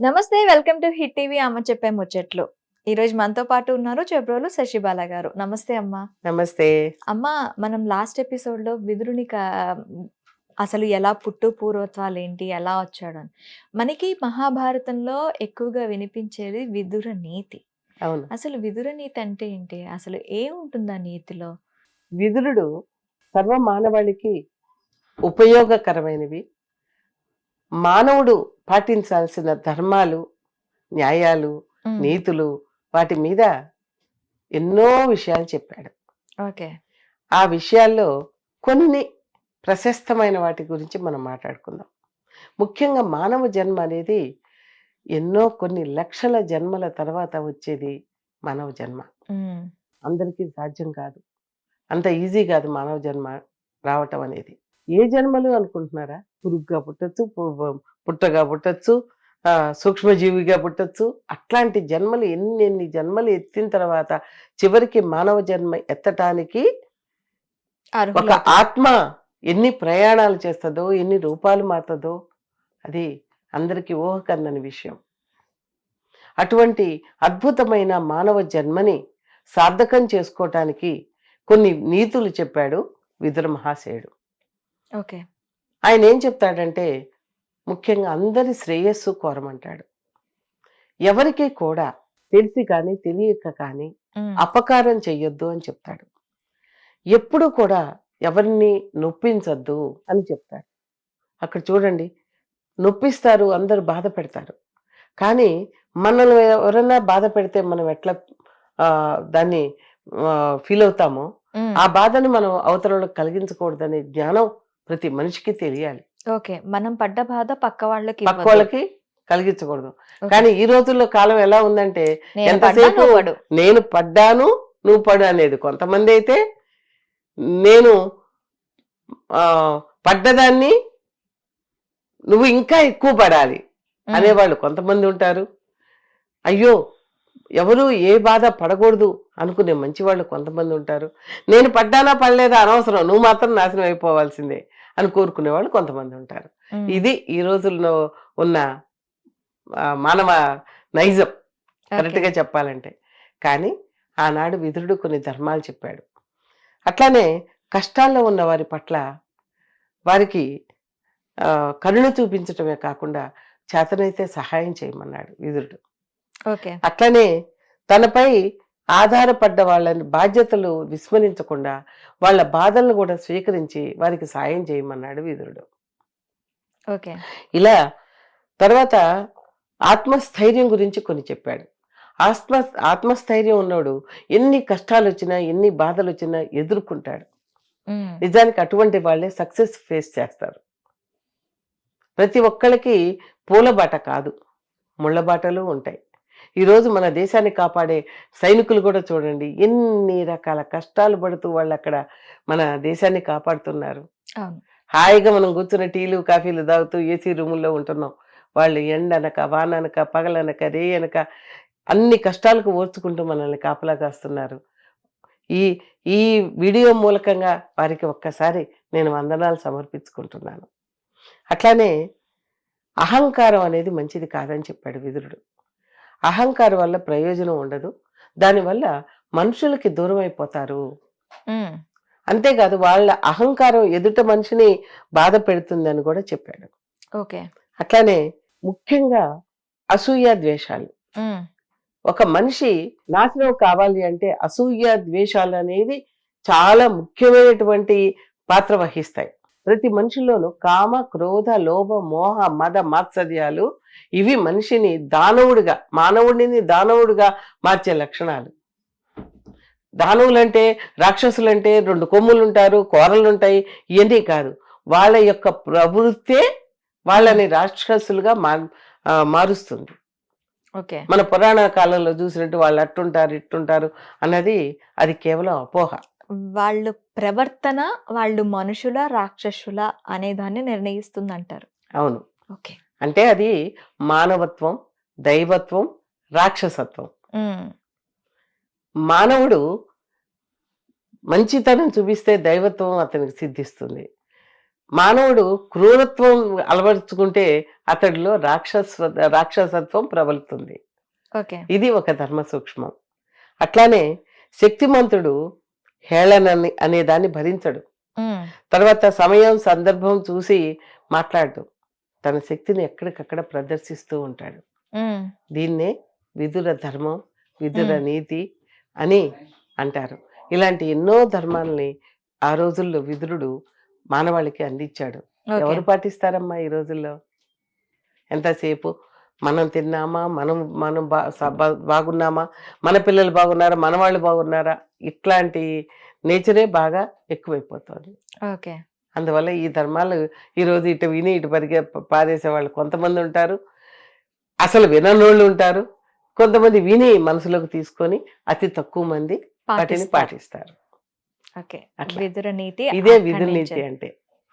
నమస్తే welcome to hit TV. అమ్మ చెప్పే ముచ్చట్లు. ఈ రోజు మనతో పాటు ఉన్నారు చెబ్రోలు శశిబాల గారు. నమస్తే అమ్మ. నమస్తే. అమ్మ మనం లాస్ట్ ఎపిసోడ్లో విదురుని అసలు ఎలా పుట్టు పూర్వత్వాలు ఏంటి ఎలా వచ్చాడు అని. మనకి మహాభారతంలో ఎక్కువగా వినిపించేది విదుర నీతి. అవును. అసలు విదుర నీతి అంటే ఏంటి? అసలు ఏముంటుంది ఆ నీతిలో? విదురుడు సర్వ మానవాళికి ఉపయోగకరమైనవి. మానవుడు పాటించాల్సిన ధర్మాలు న్యాయాలు నీతులు వాటి మీద ఎన్నో విషయాలు చెప్పాడు. ఓకే. ఆ విషయాల్లో కొన్ని ప్రశస్తమైన వాటి గురించి మనం మాట్లాడుకుందాం. ముఖ్యంగా మానవ జన్మ అనేది ఎన్నో కొన్ని లక్షల జన్మల తర్వాత వచ్చేది మానవ జన్మ. అందరికీ సాధ్యం కాదు. అంత ఈజీ కాదు మానవ జన్మ రావటం అనేది. ఏ జన్మలు అనుకుంటున్నారా? పురుగ్గా పుట్టచ్చు పుట్టగా పుట్టచ్చు ఆ, సూక్ష్మజీవిగా పుట్టచ్చు. అట్లాంటి జన్మలు ఎన్ని ఎన్ని జన్మలు ఎత్తిన తర్వాత చివరికి మానవ జన్మ ఎత్తటానికి ఒక ఆత్మ ఎన్ని ప్రయాణాలు చేస్తుందో ఎన్ని రూపాలు మారుతుందో అది అందరికీ ఊహకందని విషయం. అటువంటి అద్భుతమైన మానవ జన్మని సార్థకం చేసుకోవటానికి కొన్ని నీతులు చెప్పాడు విదుర మహాశయుడు. ఓకే. ఆయన ఏం చెప్తాడంటే ముఖ్యంగా అందరి శ్రేయస్సు కోరమంటాడు. ఎవరికి కూడా తెలిసి కానీ తెలియక కానీ అపకారం చెయ్యొద్దు అని చెప్తాడు. ఎప్పుడు కూడా ఎవరిని నొప్పించొద్దు అని చెప్తాడు. అక్కడ చూడండి నొప్పిస్తారు అందరు బాధ పెడతారు. కానీ మనల్ని ఎవరైనా బాధ పెడితే మనం ఎట్లా ఆ, దాన్ని ఫీల్ అవుతామో ఆ బాధని మనం అవతలలో కలిగించకూడదనే జ్ఞానం ప్రతి మనిషికి తెలియాలి. ఓకే. మనం పడ్డ బాధ పక్క వాళ్ళకి పక్క. వాళ్ళకి కలిగించకూడదు. కానీ ఈ రోజుల్లో కాలం ఎలా ఉందంటే ఎంతసేపు. నేను పడ్డాను నువ్వు పడు అనేది. కొంతమంది అయితే నేను పడ్డదాన్ని నువ్వు ఇంకా ఎక్కువ పడాలి అనేవాళ్ళు కొంతమంది ఉంటారు. అయ్యో ఎవరు ఏ బాధ పడకూడదు అనుకునే మంచి వాళ్ళు కొంతమంది ఉంటారు. నేను పడ్డానా పడలేదా అనవసరం. నువ్వు మాత్రం నాశనం అయిపోవాల్సిందే. అని కోరుకునే వాళ్ళు కొంతమంది ఉంటారు. ఇది ఈ రోజుల్లో ఉన్న మానవ నైజం. కరెక్ట్గా చెప్పాలంటే. కానీ ఆనాడు విదురుడు కొన్ని ధర్మాలు చెప్పాడు. అట్లానే కష్టాల్లో ఉన్న వారి పట్ల వారికి కరుణ చూపించటమే కాకుండా చేతనైతే సహాయం చేయమన్నాడు విదురుడు. ఓకే. అట్లనే తనపై ఆధారపడ్డ వాళ్ళని బాధ్యతలు విస్మరించకుండా వాళ్ళ బాధలను కూడా స్వీకరించి వారికి సాయం చేయమన్నాడు విదురుడు ఓకే. ఇలా తర్వాత ఆత్మస్థైర్యం గురించి కొన్ని చెప్పాడు. ఆత్మ ఆత్మస్థైర్యం ఉన్నోడు ఎన్ని కష్టాలు వచ్చినా ఎన్ని బాధలు వచ్చినా ఎదుర్కొంటాడు నిజానికి అటువంటి వాళ్ళే సక్సెస్ ఫేస్ చేస్తారు. ప్రతి ఒక్కళ్ళకి పూల బాట కాదు ముళ్ళ బాటలు ఉంటాయి. ఈరోజు మన దేశాన్ని కాపాడే సైనికులు కూడా చూడండి ఎన్ని రకాల కష్టాలు పడుతూ వాళ్ళు అక్కడ మన దేశాన్ని కాపాడుతున్నారు. హాయిగా మనం కూర్చున్న టీలు కాఫీలు తాగుతూ ఏసీ రూముల్లో ఉంటున్నాం. వాళ్ళు ఎండనక వాననక పగలనక రే అనక అన్ని కష్టాలకు ఓర్చుకుంటూ మనల్ని కాపలా కాస్తున్నారు. ఈ ఈ వీడియో మూలకంగా వారికి ఒక్కసారి నేను వందనాలు సమర్పించుకుంటున్నాను. అట్లానే అహంకారం అనేది మంచిది కాదని చెప్పాడు విదురుడు. అహంకారం వల్ల ప్రయోజనం ఉండదు. దానివల్ల మనుషులకి దూరం అయిపోతారు. అంతేకాదు వాళ్ళ అహంకారం ఎదుట మనిషిని బాధ పెడుతుందని కూడా చెప్పాడు. ఓకే. అట్లానే ముఖ్యంగా అసూయ ద్వేషాలు. ఒక మనిషి నాశనం కావాలి అంటే అసూయ ద్వేషాలు అనేది చాలా ముఖ్యమైనటువంటి పాత్ర వహిస్తాయి. ప్రతి మనిషిలోనూ కామ క్రోధ లోభ మోహ మద మాత్సర్యాలు ఇవి మనిషిని దానవుడిగా మానవుడిని దానవుడిగా మార్చే లక్షణాలు. దానవులంటే రాక్షసులంటే రెండు కొమ్ములు ఉంటారు కోరలు ఉంటాయి ఇవన్నీ కాదు. వాళ్ళ యొక్క ప్రవృత్తే వాళ్ళని రాక్షసులుగా మారుస్తుంది. ఓకే. మన పురాణ కాలంలో చూసినట్టు వాళ్ళు అట్టుంటారు ఇట్టుంటారు అన్నది అది కేవలం అపోహ. వాళ్ళు ప్రవర్తన వాళ్ళు మనుషుల రాక్షసుల అనే దాన్ని నిర్ణయిస్తుంది అంటారు అవును. ఓకే. అంటే అది మానవత్వం దైవత్వం రాక్షసత్వం. మానవుడు మంచితనం చూపిస్తే దైవత్వం అతనికి సిద్ధిస్తుంది. మానవుడు క్రూరత్వం అలవరుచుకుంటే అతడిలో రాక్షస రాక్షసత్వం ప్రబలుతుంది. ఓకే. ఇది ఒక ధర్మ సూక్ష్మం అట్లానే శక్తిమంతుడు హేళనని అనే దాన్ని భరించడు. తర్వాత సమయం సందర్భం చూసి మాట్లాడు తన శక్తిని ఎక్కడికక్కడ ప్రదర్శిస్తూ ఉంటాడు. దీన్నే విదుర ధర్మం విదుర. నీతి అని అంటారు. ఇలాంటి ఎన్నో ధర్మాలని ఆ రోజుల్లో విదురుడు మానవాళికి అందించాడు. ఎవరు పాటిస్తారమ్మా ఈ రోజుల్లో? ఎంతసేపు? మనం తిన్నామా? మనం మనం బా బాగున్నామా? మన పిల్లలు బాగున్నారా? మన వాళ్ళు బాగున్నారా? ఇట్లాంటి నేచరే బాగా ఎక్కువైపోతుంది. ఓకే. అందువల్ల ఈ ధర్మాలు ఈరోజు ఇటు విని ఇటు పరిగే పారేసే వాళ్ళు కొంతమంది ఉంటారు. అసలు విననోళ్ళు ఉంటారు. కొంతమంది విని మనసులోకి తీసుకొని అతి తక్కువ మంది వాటిని పాటిస్తారు. ఓకే. అట్లా. విదుర నీతి ఇదే విధుల. నీతి అంటే.